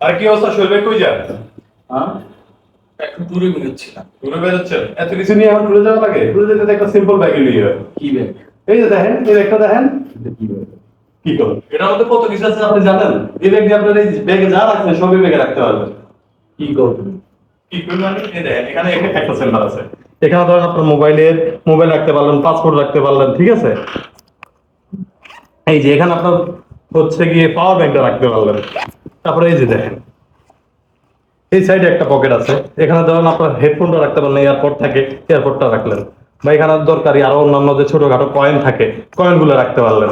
আর কি অবস্থা শৈল ভাই কই যান হ্যাঁ? একটু দূরে বেরোচ্ছিলাম। ঘুরে বেরোচ্ছেন? এত কিছু নিয়ে এখন ঘুরে যাওয়া লাগে? ঘুরে যেতে একটা সিম্পল ব্যাগ নিয়ে কি ব্যাগ এই যে দেখেন এই ব্যাগটা দেখেন। কি ব্যাগ কি করুন এটার মধ্যে কত কিছু আছে আপনি জানেন? এই ব্যাগ দিয়ে আপনার এই ব্যাগে যা রাখছেন সবই ব্যাগে রাখতে পারবেন কি করবেন কি করবেন মানে? এই দেখেন এখানে একটা- একটা সেন্টার আছে। এখানে ধরেন আপনার মোবাইলের মোবাইল রাখতে পারলেন পাসপোর্ট রাখতে পারলেন ঠিক আছে? এই যে এখানে আপনার হচ্ছে গিয়ে পাওয়ার ব্যাংকটা রাখতে পারলেন। তারপরে এই যে দেখেন। এই সাইডে একটা পকেট আছে। এখানে ধরেন আপনার হেডফোনটা রাখতে পারলেন এয়ারপোর্ট থাকে এয়ারপোর্টটা রাখলেন। বা এখানে দরকারি আরও অন্যান্য যে ছোটখাটো কয়েন থাকে কয়েনগুলো রাখতে পারলেন।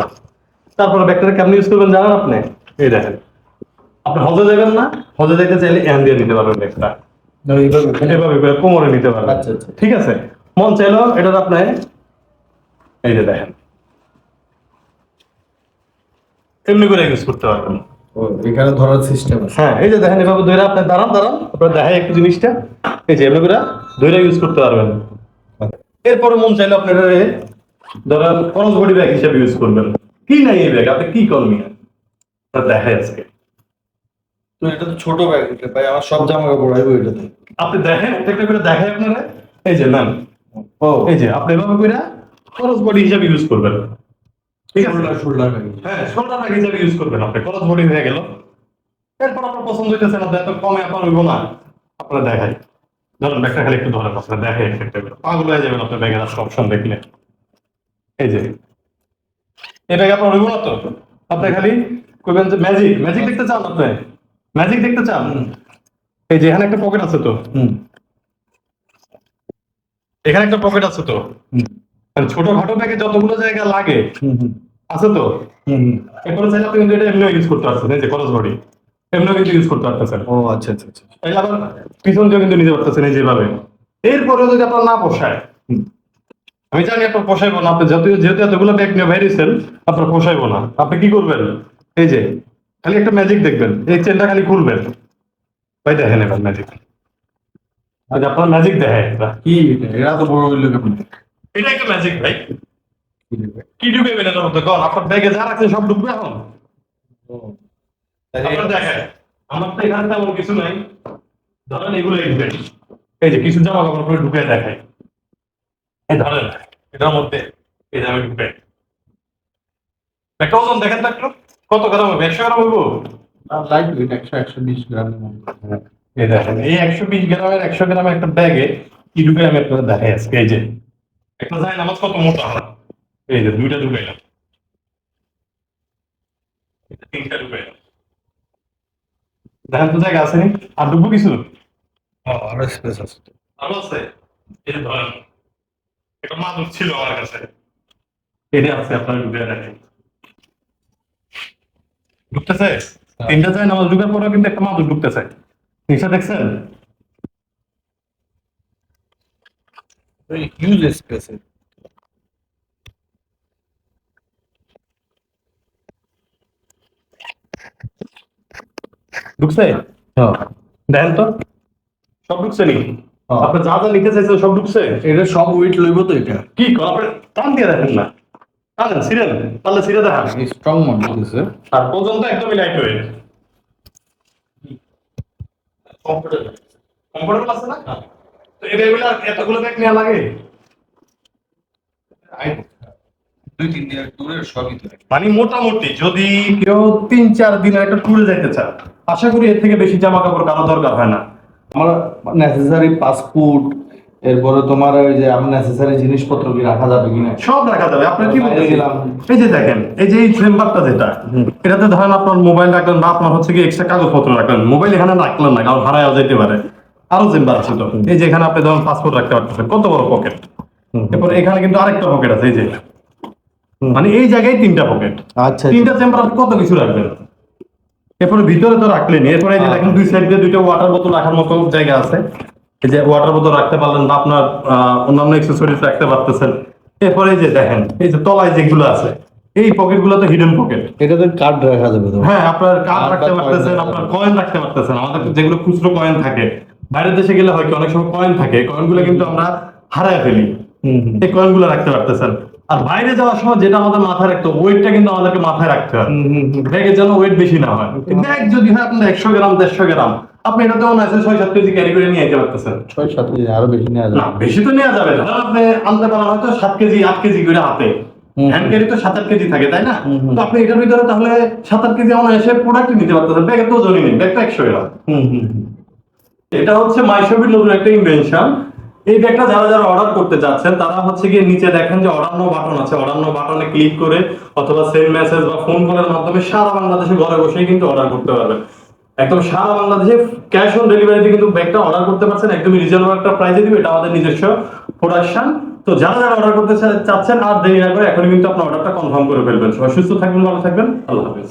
তারপরে ব্যাগটাকে কেমন ইউজ করবেন জানেন আপনি? এই দেখেন। আপনি হজে যাবেন না হজে যাইতে চাইলে এন দিয়ে নিতে পারবেন ব্যাগটা। না এইভাবে ওখানে এভাবে করে কোমরে নিতে পারবেন। আচ্ছা, আচ্ছা। ঠিক আছে? মন চাইলো এটা আপনি এই যে দেখেন। এমনি করে ইউজ করতে পারবেন। এখানে ধরার সিস্টেম হ্যাঁ এই যে দেখেন এভাবে ধরে আপনি দাঁড়ান দাঁড়ান। আপনার দেখাই একটু জিনিসটা। এই যে এমনি ধরে ইউজ করতে পারবেন। এরপরে মন চাইলে আপনারা ধরেন খরচ বডি ব্যাগ হিসেবে ইউজ করবেন। কি নাই এই ব্যাগ আপনি কি করবেন দেখাই আজকে। তো এটা তো ছোট ব্যাগ এটা ভাই আমার সব জামা কাপড় আইবো এটাতে। আপনি দেখেন একটা করে দেখাই আপনারা। এই যে নেন। ও এই যে আপনি এভাবে করে খরচ বডি হিসেবে ইউজ করবেন। ঠিক আছে শোল্ডার শোল্ডার ব্যাগ হ্যাঁ শোল্ডার ব্যাগ হিসেবে ইউজ করবেন আপনি। খরচ হয়ে গেল। এরপর আপনার পছন্দ হইতেছে না এত কমে আপনার হইব না। আপনারা দেখাই। ধরুন ব্যাগটা খালি একটু ধরেন আপনারা দেখাই একটা একটা করে পাগল হয়ে যাবেন আপনার ব্যাগের আসলে অপশন দেখলে। এই যে। এই ব্যাগ আপনার হইব না তো? আপনি খালি কইবেন যে ম্যাজিক ম্যাজিক দেখতে চান আপনি? ম্যাজিক দেখতে চান? এই যে এখানে একটা পকেট আছে তো? হুম। এখানে একটা পকেট আছে তো? ছোটখাটো ব্যাগে যতগুলো জায়গা লাগে হুম হুম। আছে তো। এরপরে চাইলে আপনি কিন্তু এটা এমনিও ইউজ করতে পারছেন এই যে খরচ বডি। এমনিও কিন্তু ইউজ করতে পারতেছেন। ও আচ্ছা আচ্ছা আচ্ছা। তাইলে আবার পিছন দিয়েও কিন্তু নিতে পারতেছেন এই যেভাবে। এরপরে যদি আপনার না পোষায় আমি জানি আপনার পোষাইবো না আপনি যত যেহেতু এতগুলো ব্যাগ নিয়ে বাইরেছেন আপনার পোষাইবো না। আপনি কি করবেন? এই যে খালি একটা ম্যাজিক দেখবেন এই চেনটা খালি খুলবেন। ভাই দেখেন এবার ম্যাজিক আপনার ম্যাজিক দেখে কি এটা তো বড় কেমন? এটা একটা ম্যাজিক ভাই। কি কি ঢুকে এটার আপনার ব্যাগে যা রাখছেন সব ঢুকবে এখন? দেখেন আমার তো এখানে তেমন কিছু নাই। ধরেন এগুলো ইনভেন্ট এই যে কিছু জামা কাপড় করে ঢুকে দেখাই এই ধরেন এটার মধ্যে এই ঢুকে। একটা ওজন দেখেন একটু। কত গ্রাম হবে? একশো গ্রাম হইব? লাইট ওয়েট একশো একশো বিশ গ্রামের এই দেখেন এই একশো বিশ গ্রামের একশো গ্রামের একটা ব্যাগে কি ঢুকে আমি আপনাদের দেখাই আজকে। এই যে একটা যায় নামাজ কত মোটা হয়? এই যে দুইটা ঢুকাইলাম তিনটা ঢুকাইলাম দেখেন তো জায়গা আছে নি? আর ঢুকবো কিছু? ও আরও স্পেস আছে। তো ভালো আছে? এই যে ধরেন একটা মাদুর ছিল আমার কাছে। এটা আছে আপনার ঢুকে রাখেন। ঢুকতেছে? তিনটা যায় নামাজ ঢুকার পরেও কিন্তু একটা মাদুর ঢুকতেছে। নিশা দেখছেন? হিউজ স্পেস ঢুকছে? হ্যাঁ। দেখেন তো। সব ঢুকছে নি হ্যাঁ। আপনি যা যা নিতে চাইছেন সব ঢুকছে? এটা সব ওয়েট লইব তো এটা। কি আপনি টান দিয়ে দেখেন না। টানেন সিরেন তাহলে সিরে দেখান। স্ট্রং মনে হচ্ছে আর পর্যন্ত একদমই লাইট ওয়েট কমফোর্টেবল আছে না? তো এই ব্যাগগুলো এতগুলো ব্যাগ নেওয়া লাগে? দুই তিন দিনের দূরের সবই তো। মানে মোটামুটি যদি কেউ তিন চার দিনের একটা ট্যুরে যেতে চান আশা করি এর থেকে বেশি জামা কাপড় কারও দরকার হয় না। আমার নেসেসারি পাসপোর্ট এরপরে তোমার ওই যে আমার নেসেসারি জিনিসপত্র কি রাখা যাবে কিনা? সব রাখা যাবে। আপনি কি? গেলাম। এই যে দেখেন এই যে এই চেম্বারটা যেটা এটাতে ধরেন আপনার মোবাইল রাখলেন বা আপনার হচ্ছে কি এক্সট্রা কাগজপত্র রাখলেন মোবাইল এখানে রাখলেন না কারণ হারায়ও যেতে পারে। আরও চেম্বার আছে তো। এই যে এখানে আপনি ধরেন পাসপোর্ট রাখতে পারতেছেন কত বড় পকেট এরপর এখানে কিন্তু আরেকটা পকেট আছে এই যে। মানে এই জায়গায় তিনটা পকেট আচ্ছা তিনটা চেম্বার আপনি কত কিছু রাখবেন? এরপরে ভিতরে তো রাখলেন এরপরে এই যে দেখেন দুই সাইড দিয়ে দুইটা ওয়াটার বোতল রাখার মতো জায়গা আছে। এই যে ওয়াটার বোতল রাখতে পারলেন বা আপনার অন্যান্য এক্সেসরিজ রাখতে পারতেছেন। এরপরে যে দেখেন এই যে তলায় যেগুলো আছে এই পকেটগুলো তো হিডেন পকেট এটাতে কার্ড রাখা যাবে হ্যাঁ আপনার কার্ড রাখতে পারতেছেন আপনার কয়েন রাখতে পারতেছেন। আমাদের যেগুলো খুচরো কয়েন থাকে বাইরের দেশে গেলে হয় কি অনেক সময় কয়েন থাকে কয়েনগুলো কিন্তু আমরা হারায় ফেলি। এই কয়েনগুলো রাখতে পারতেছেন। আর বাইরে যাওয়ার সময় যেটা আমাদের মাথায় রাখতে ওয়েটটা কিন্তু আমাদেরকে মাথায় রাখতে হবে। ব্যাগের যেন ওয়েট বেশি না হয়। ব্যাগ যদি হয় আপনার একশো গ্রাম দেড়শো গ্রাম আপনি এটা তেমন আছে ছয় সাত কেজি ক্যারি করে নিয়ে যেতে পারতেছেন। ছয় সাত কেজি আরও বেশি নেওয়া না বেশি তো নেওয়া যাবে ধরেন আপনি আনতে পারেন হয়তো সাত কেজি আট কেজি করে হাতে। হ্যান্ড ক্যারি তো সাত আট কেজি থাকে তাই না। তো আপনি এটার ভিতরে তাহলে সাত আট কেজি আমার এসে প্রোডাক্ট নিতে পারতেছেন। ব্যাগের তো ওজনই নেই ব্যাগটা একশো গ্রাম। হুম হুম হুম। এটা হচ্ছে মাইশোবির নতুন একটা ইনভেনশন এই ব্যাগটা যারা যারা অর্ডার করতে যাচ্ছেন, তারা হচ্ছে গিয়ে নিচে দেখেন যে অর্ডার নো বাটন আছে। অর্ডার নো বাটনে ক্লিক করে অথবা সেন্ড মেসেজ বা ফোন কলের মাধ্যমে সারা বাংলাদেশে ঘরে বসেই কিন্তু অর্ডার করতে পারবেন। একদম সারা বাংলাদেশে ক্যাশ অন ডেলিভারিতে কিন্তু ব্যাগটা অর্ডার করতে পারছেন, একদমই রিজনেবল একটা প্রাইসে দিবে, এটা আমাদের নিজস্ব প্রোডাকশন তো যারা যারা অর্ডার করতে চাচ্ছেন, আর দেরি না করে এখনই কিন্তু আপনার অর্ডারটা কনফার্ম করে ফেলবেন। সবাই সুস্থ থাকবেন, ভালো থাকবেন, আল্লাহ হাফেজ।